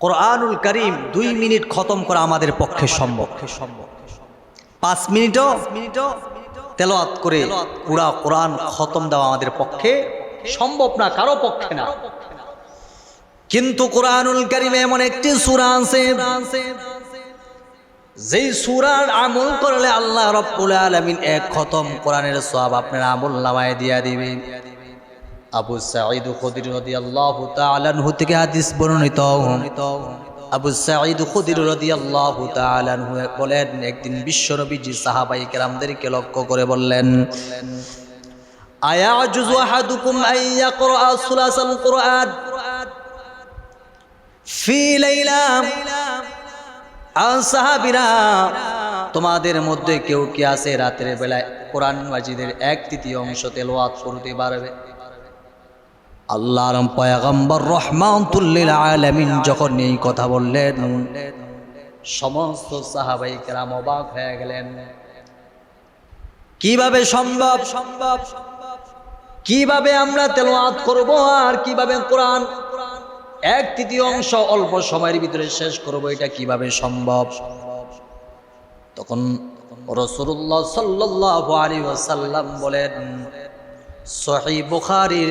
কোরআনুল করিম দুই মিনিট খতম করা আমাদের পক্ষে সম্ভব। পাঁচ মিনিটও মিনিটও তেলাওয়াত করে পুরা কোরআন খতম দেওয়া আমাদের পক্ষে সম্ভব না, কারও পক্ষে না। কিন্তু কোরআনুল করিমে এমন একটি সূরা আছে, যেই সূরার আমল করলে আল্লাহ রব্বুল আলামিন এক খতম কোরআনের সওয়াব আপনার আমল নামায় দিয়া দিবেন। আবু সাঈদ খুদরি রাদিয়াল্লাহু তাআলা আনহু থেকে হাদিস বর্ণিত। আবু সাঈদ খুদরি রাদিয়াল্লাহু তাআলা আনহু বলেন, একদিন বিশ্বনবীজি সাহাবাই কেরামদেরকে লক্ষ্য করে বললেন, আয়াজুজু আহাদুকুম আন ইয়াকরা সুলাসাল কুরআন? ফি লাইলা সাহাবিরা তোমাদের মধ্যে কেউ কি আছে রাতের বেলায় কোরআন মাজিদের এক তৃতীয় অংশ তেলাওয়াত করতে পারবে? আল্লাহর পয়গম্বর রহমাতুল্লিল আলামিন যখন এই কথা বললেন, সমস্ত সাহাবাই কেরাম অবাক হয়ে গেলেন। কীভাবে সম্ভব? সম্ভব কীভাবে আমরা তেলাওয়াত করব আর কীভাবে কোরআন? এক তৃতীয় অংশ অল্প সময়ের ভিতরে শেষ করব, এটা কীভাবে সম্ভব? তখন রসুল্লাহ সাল্লাহ আলী বলেন সহি বুখারির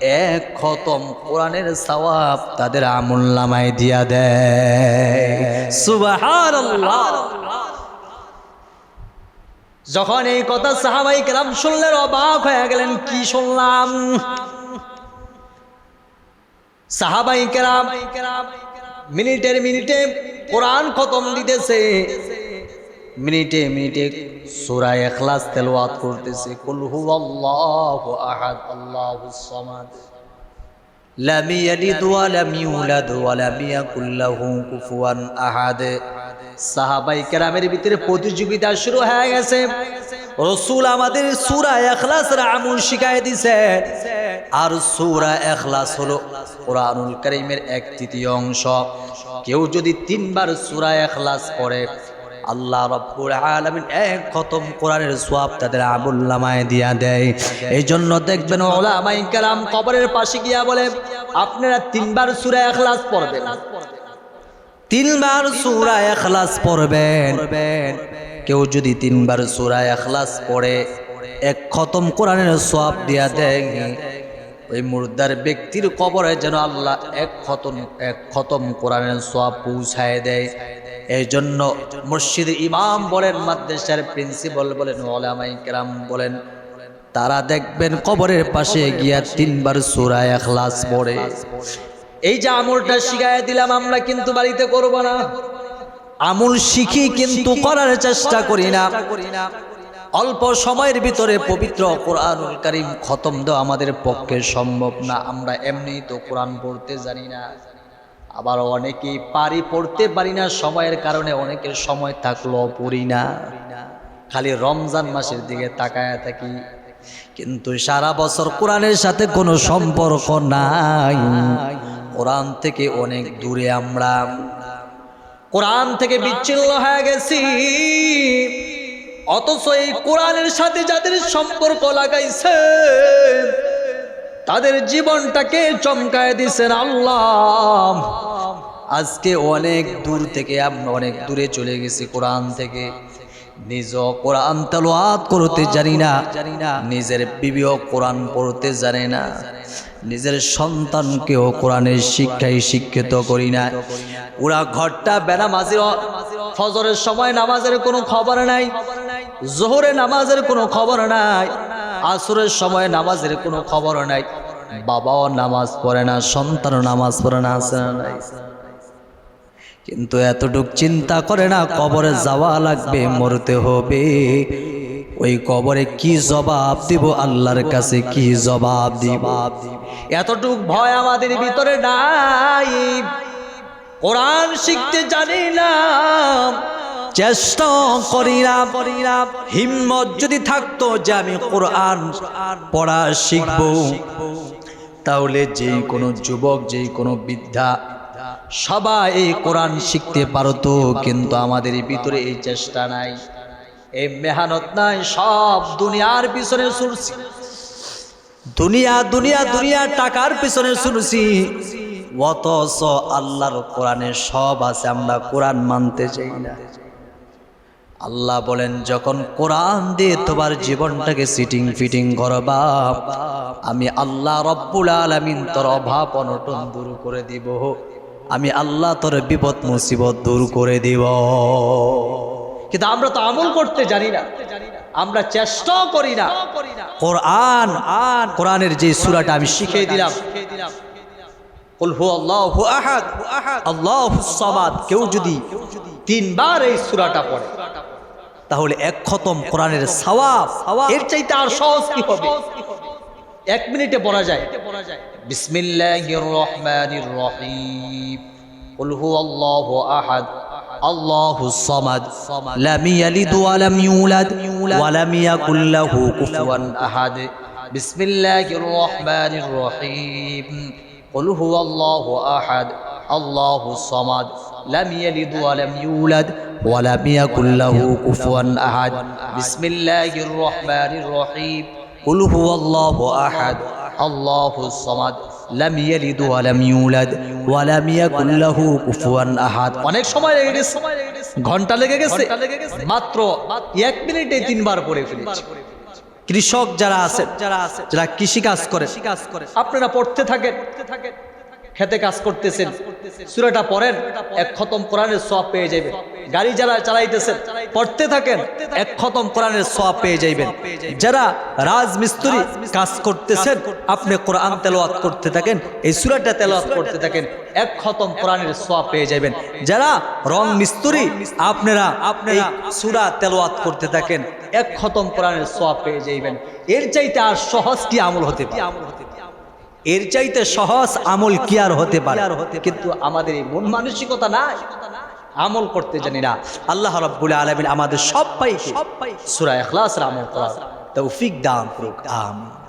এক খতম কোরআনের সওয়াব তাদের আমল নামায় দিয়া দেয়। যখন এই কথা সাহাবাই কেরাম শুনলেন, অবাক হয়ে গেলেন, কি শুনলাম? সাহাবাই কেরাম মিনিটের মিনিটে কোরআন খতম দিতেছে। মিনিটে মিনিটে সূরা এখলাস তেলাওয়াত করতেছে, কুল হুয়াল্লাহু আহাদ আল্লাহুস সামাদ। লাম ইয়ালিদ ওয়া লাম ইউলাদ ওয়া লাম ইয়াকুল লাহু কুফুয়ান আহাদ। সাহাবাই কেরামের ভিতরে প্রতিযোগিতা শুরু হয়ে গেছে। রসুল আমাদের সূরা ইখলাসের আমল শিখায় দিছে। আর সূরা ইখলাস হলো কোরআনুল কারীমের এক তৃতীয় অংশ। কেউ যদি তিনবার সুরা এখলাস পড়ে আল্লাহ রব্বুল আলামিন এক খতম কোরআনের সওয়াব তাদের আমল নামায় দিয়া দেয়। এই জন্য দেখবেন ওলামাই কেরাম কবরের পাশে গিয়া বলে, আপনারা তিনবার সূরা ইখলাস পড়বেন। তিনবার সূরা ইখলাস পড়বেন। কেউ যদি তিনবার সূরা ইখলাস পড়ে, এক খতম কোরআনের সওয়াব দিয়া দেয়। ওই মুর্দার ব্যক্তির কবরে যেন আল্লাহ এক খতম এক খতম কোরআনের সওয়াব পৌঁছায় দেয়। এই জন্য মসজিদ ইমাম বলেন, মাদ্রাসার প্রিন্সিপাল বলেন, ওলামাই কেরাম বলেন, তারা দেখবেন কবরের পাশে গিয়া তিনবার সূরা ইখলাস পড়ে। এই যে আমলটা শিখায় দিলাম, আমরা কিন্তু বাড়িতে করব না। আমল শিখি কিন্তু করার চেষ্টা করি না। অল্প সময়ের ভিতরে পবিত্র কোরআনুল কারিম খতম দেওয়া আমাদের পক্ষে সম্ভব না। আমরা এমনিই তো কোরআন পড়তে জানি না। আবার অনেকেই পারি পড়তে পারি না, সময়ের কারণে অনেকের সময় থাকল পড়ি না। খালি রমজান মাসের দিকে তাকায় থাকি। কিন্তু সারা বছর কোরআনের সাথে কোনো সম্পর্ক নাই। কোরআন থেকে অনেক দূরে আমরা। কোরআন থেকে বিচ্ছিন্ন হয়ে গেছি। অথচ এই কোরআনের সাথে যাদের সম্পর্ক লাগাইছে, তাদের জীবনটাকে চমকায় দিছেন আল্লাহ। আজকে অনেক দূর থেকে অনেক দূরে চলে গেছি কোরআন থেকে। নিজ কোরআন তালোয়াত করতে জানি না, নিজের বিবিও কোরআন পড়তে জানে না, নিজের সন্তানকেও কোরআনের শিক্ষায় শিক্ষিত করি না। ওরা ঘরটা বেনামাজির ফজরের সময় নামাজের কোনো খবর নাই, জোহরে নামাজের কোনো খবর নাই, আসরের সময় নামাজের কোনো খবর নাই। বাবাও নামাজ পড়ে না, সন্তানও নামাজ পড়ে না, আছে না কিন্তু এতটুক চিন্তা করে না, কবরে যাওয়া লাগবে, মরতে হবে। ওই কবরে কি জবাব দিব, আল্লাহর কাছে কি জবাব দিব? এতটুক ভয় আমাদের ভিতরে নাই। কোরআন শিখতে জানি না, চেষ্টা করি না হিম্মত যদি থাকতো যে আমি কোরআন পড়া শিখব, তাহলে যেই কোনো যুবক যেই কোনো বৃদ্ধা সবাই এই কোরআন শিখতে পারতো কিন্তু আমাদের ভিতরে এই চেষ্টা নাই। এই মেহনত নাই, সব দুনিয়ার পিছনে ছুটছি। দুনিয়া দুনিয়া দুনিয়া টাকার পিছনে শুনছি অথচ আল্লাহর কোরআনে সব আছে, আমরা কোরআন মানতে চাই না। আল্লাহ বলেন, যখন কোরআন দিয়ে তোমার জীবনটাকে সিটিং ফিটিং করবা, আমি আল্লাহ রব্বুল আলামিন তোর অভাব অনটন দূর করে দিব। আমি আল্লাহ তোর বিপদ মুসিবত দূর করে দিব। কিন্তু আমরা তো আমল করতে জানি না। আমরা চেষ্টাও করি না। কোরআন, আন, কোরআনের যে সূরাটা আমি শিখিয়ে দিলাম। কেউ যদি তিনবার এই সূরাটা পড়ে, তাহলে এক খতম কোরআনের সওয়াব। এর চাইতে আর সহজ কি হবে? এক মিনিটে পড়া যায় বিসমিল্লাহির রহমানির রহিম কুল হু আল্লাহু আহাদ আল্লাহুস সামাদ লাম ইয়ালিদ ওয়া লাম ইউলাদ ওয়া লাম ইয়াকুল লাহু কুফুয়ান আহাদ বিসমিল্লাহির রহমানির রহিম قل هو الله أحد الله الصمد لم يلد ولم يولد ولم يكن له كفوا أحد بسم الله الرحمن الرحيم قل هو الله أحد الله الصمد لم يلد ولم يولد ولم يكن له كفوا أحد অনেক সময় লেগে গেছে ঘন্টা লেগে গেছে মাত্র এক মিনিটে তিনবার পড়ে ফেলেছি কৃষক যারা আছে যারা আছে যারা কৃষি কাজ করে আপনারা পড়তে থাকেন খেতে কাজ করতেছেন। সুরাটা পড়েন, এক খতম কোরআনের সব পেয়ে যাবেন গাড়ি যারা চালাইতেছেন, পড়তে থাকেন, এক খতম কোরআনের সব পেয়ে যাইবেন। যারা রাজমিস্ত্রি কাজ করতেছেন, আপনি কোরআন তেলাওয়াত করতে থাকেন, এই সুরাটা তেলাওয়াত করতে থাকেন, এক খতম কোরআনের সব পেয়ে যাবেন যারা রং মিস্ত্রি, আপনারা আপনি সুরা তেলাওয়াত করতে থাকেন, এক খতম কোরআনের সব পেয়ে যাইবেন। এর চাইতে আর সহজ কি আমল হতে পারে? এর চাইতে সহজ আমল কি আর হতে পারে? কিন্তু আমাদের এই মন মানসিকতা না আমল করতে জানি না। আল্লাহ রাব্বুল আলামিন আমাদের সব পাই সব পাই সূরা ইখলাসের আমল করার তৌফিক দাম করুক। আমিন।